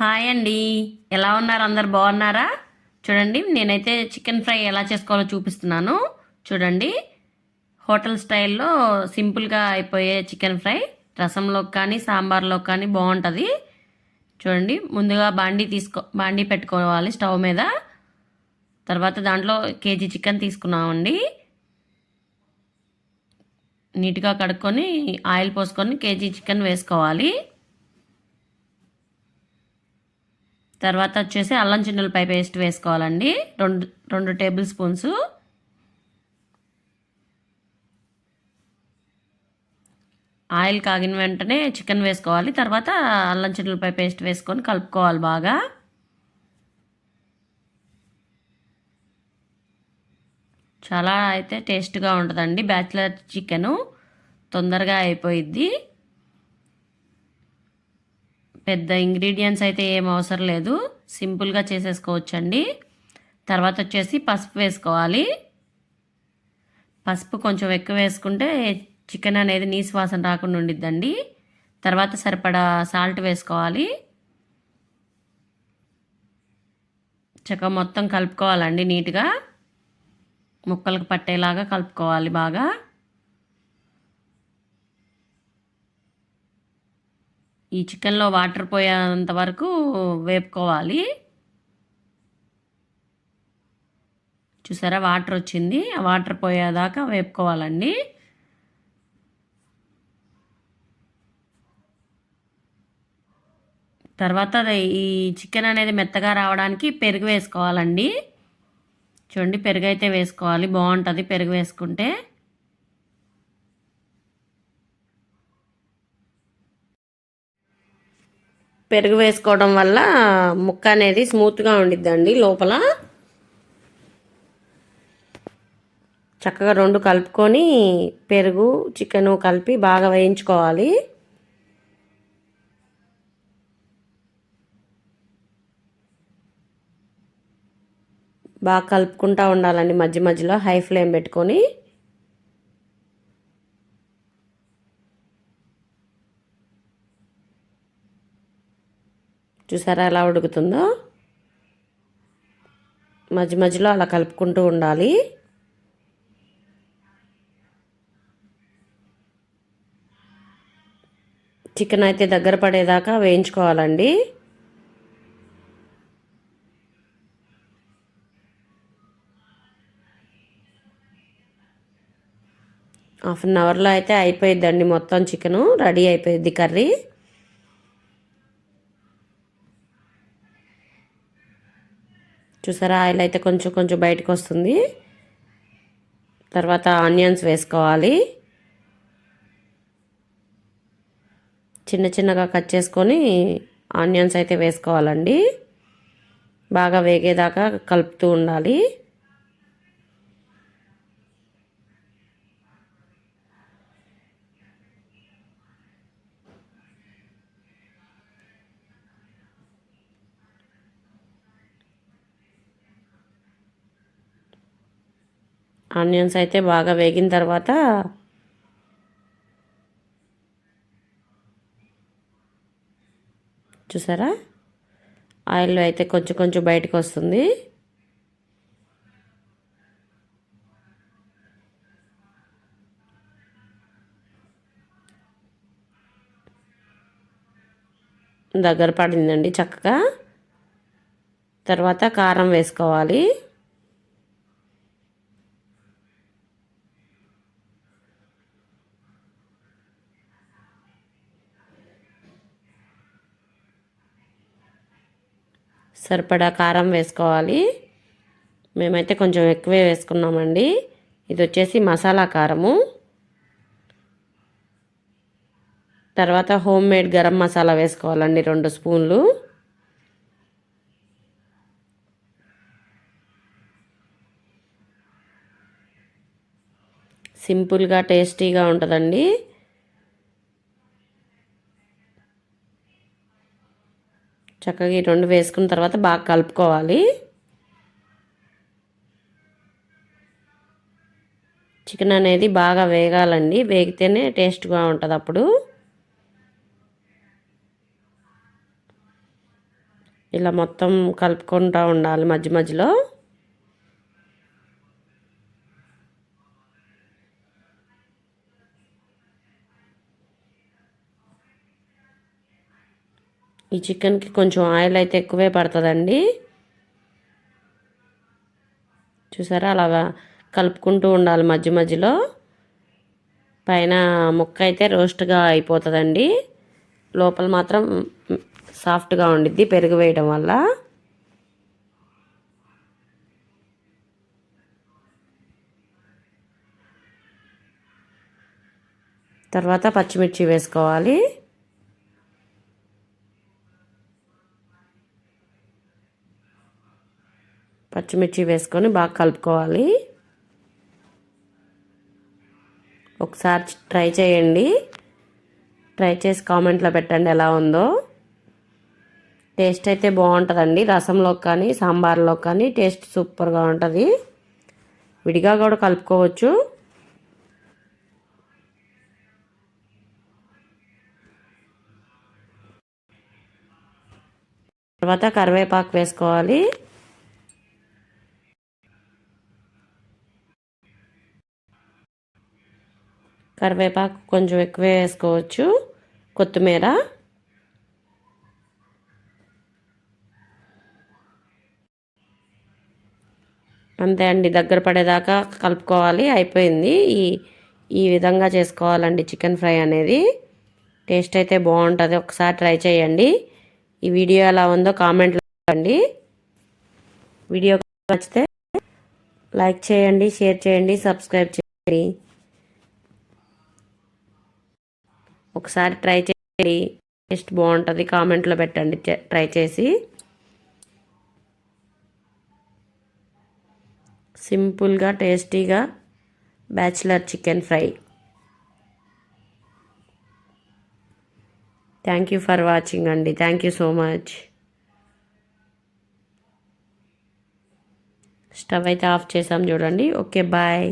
Hi అండి. ఎలా ఉన్నారు? అందరు బాగున్నారా? చూడండి నేనైతే చికెన్ ఫ్రై ఎలా చేసుకోవాలో చూపిస్తున్నాను. చూడండి హోటల్ స్టైల్లో సింపుల్గా అయిపోయే చికెన్ ఫ్రై. రసంలో కానీ సాంబార్లో కానీ బాగుంటుంది. చూడండి ముందుగా బాండీ తీసుకో బాండీ పెట్టుకోవాలి స్టవ్ మీద. తర్వాత దాంట్లో కేజీ చికెన్ తీసుకున్నామండి. నీట్గా కడుక్కొని ఆయిల్ పోసుకొని కేజీ చికెన్ వేసుకోవాలి. తర్వాత వచ్చేసి అల్లం చిన్నులపై పేస్ట్ వేసుకోవాలండి. రెండు రెండు టేబుల్ స్పూన్స్. ఆయిల్ కాగిన వెంటనే చికెన్ వేసుకోవాలి. తర్వాత అల్లం చిన్నులపై పేస్ట్ వేసుకొని కలుపుకోవాలి బాగా. చాలా అయితే టేస్ట్గా ఉంటుందండి బ్యాచిలర్ చికెను. తొందరగా అయిపోయిద్ది. పెద్ద ఇంగ్రీడియంట్స్ అయితే ఏం అవసరం లేదు. సింపుల్గా చేసేసుకోవచ్చండి. తర్వాత వచ్చేసి పసుపు వేసుకోవాలి. పసుపు కొంచెం ఎక్కువ వేసుకుంటే చికెన్ అనేది నీసు వాసన రాకుండా ఉండిద్దండి. తర్వాత సరిపడా సాల్ట్ వేసుకోవాలి. చక్క మొత్తం కలుపుకోవాలండి నీట్గా. ముక్కలకు పట్టేలాగా కలుపుకోవాలి బాగా. ఈ చికెన్లో వాటర్ పోయేంత వరకు వేపుకోవాలి. చూసారా? వాటర్ వచ్చింది. ఆ వాటర్ పోయేదాకా వేపుకోవాలండి. తర్వాత ఈ చికెన్ అనేది మెత్తగా రావడానికి పెరుగు వేసుకోవాలండి. చూడండి పెరుగు అయితే వేసుకోవాలి. బాగుంటుంది పెరుగు వేసుకుంటే. పెరుగు వేసుకోవడం వల్ల ముక్క అనేది స్మూత్గా ఉండిద్దండి లోపల. చక్కగా రెండు కలుపుకొని పెరుగు చికెను కలిపి బాగా వేయించుకోవాలి. బాగా కలుపుకుంటూ ఉండాలండి మధ్య మధ్యలో హై ఫ్లేమ్ పెట్టుకొని. చూసారా ఎలా ఉడుకుతుందో? మధ్య మధ్యలో అలా కలుపుకుంటూ ఉండాలి. చికెన్ అయితే దగ్గర పడేదాకా వేయించుకోవాలండి. హాఫ్ అన్ అవర్లో అయితే అయిపోయిద్దండి మొత్తం చికెను. రెడీ అయిపోయిద్ది కర్రీ. చూసారా? ఆయిల్ అయితే కొంచెం కొంచెం బయటకు వస్తుంది. తర్వాత ఆనియన్స్ వేసుకోవాలి. చిన్న చిన్నగా కట్ చేసుకొని ఆనియన్స్ అయితే వేసుకోవాలండి. బాగా వేగేదాకా కలుపుతూ ఉండాలి. ఆనియన్స్ అయితే బాగా వేగిన తర్వాత చూసారా? ఆయిల్ అయితే కొంచెం కొంచెం బయటకు వస్తుంది. దగ్గర పడిందండి చక్కగా. తర్వాత కారం వేసుకోవాలి. సరిపడా కారం వేసుకోవాలి. మేమైతే కొంచెం ఎక్కువే వేసుకున్నామండి. ఇది వచ్చేసి మసాలా కారము. తర్వాత హోమ్ మేడ్ గరం మసాలా వేసుకోవాలండి రెండు స్పూన్లు. సింపుల్గా టేస్టీగా ఉంటుందండి. చక్కగా ఈ రెండు వేసుకున్న తర్వాత బాగా కలుపుకోవాలి. చికెన్ అనేది బాగా వేగాలండి. వేగితేనే టేస్ట్గా ఉంటుంది అప్పుడు. ఇలా మొత్తం కలుపుకుంటూ ఉండాలి మధ్య మధ్యలో. ఈ చికెన్కి కొంచెం ఆయిల్ అయితే ఎక్కువే పడుతుందండి. చూసారా? అలాగా కలుపుకుంటూ ఉండాలి మధ్య మధ్యలో. పైన ముక్క అయితే రోస్ట్గా అయిపోతుందండి. లోపల మాత్రం సాఫ్ట్గా ఉండిద్ది పెరుగు వేయడం వల్ల. తర్వాత పచ్చిమిర్చి వేసుకోవాలి. పచ్చిమిర్చి వేసుకొని బాగా కలుపుకోవాలి. ఒకసారి ట్రై చేయండి. ట్రై చేసి కామెంట్లో పెట్టండి ఎలా ఉందో. టేస్ట్ అయితే బాగుంటుందండి. రసంలో కానీ సాంబార్లో కానీ టేస్ట్ సూపర్గా ఉంటుంది. విడిగా కూడా కలుపుకోవచ్చు. తర్వాత కరివేపాకు వేసుకోవాలి. కరివేపాకు కొంచెం ఎక్కువ వేసుకోవచ్చు. కొత్తిమీర. అంతే అండి దగ్గర పడేదాకా కలుపుకోవాలి అయిపోయింది. ఈ ఈ విధంగా చేసుకోవాలండి చికెన్ ఫ్రై అనేది. టేస్ట్ అయితే బాగుంటుంది ఒకసారి ట్రై చేయండి. ఈ వీడియో ఎలా ఉందో కామెంట్లో ఇవ్వండి వీడియో నచ్చితే లైక్ చేయండి షేర్ చేయండి సబ్స్క్రైబ్ చేయండి. ఒకసారి ట్రై చేయండి. టేస్ట్ బాగుంటుంది. కామెంట్లో పెట్టండి. ట్రై చేసి. సింపుల్గా టేస్టీగా bachelor chicken fry. Thank you for watching అండి. Thank you so much. Stove అయితే ఆఫ్ చేసాం చూడండి. Okay bye.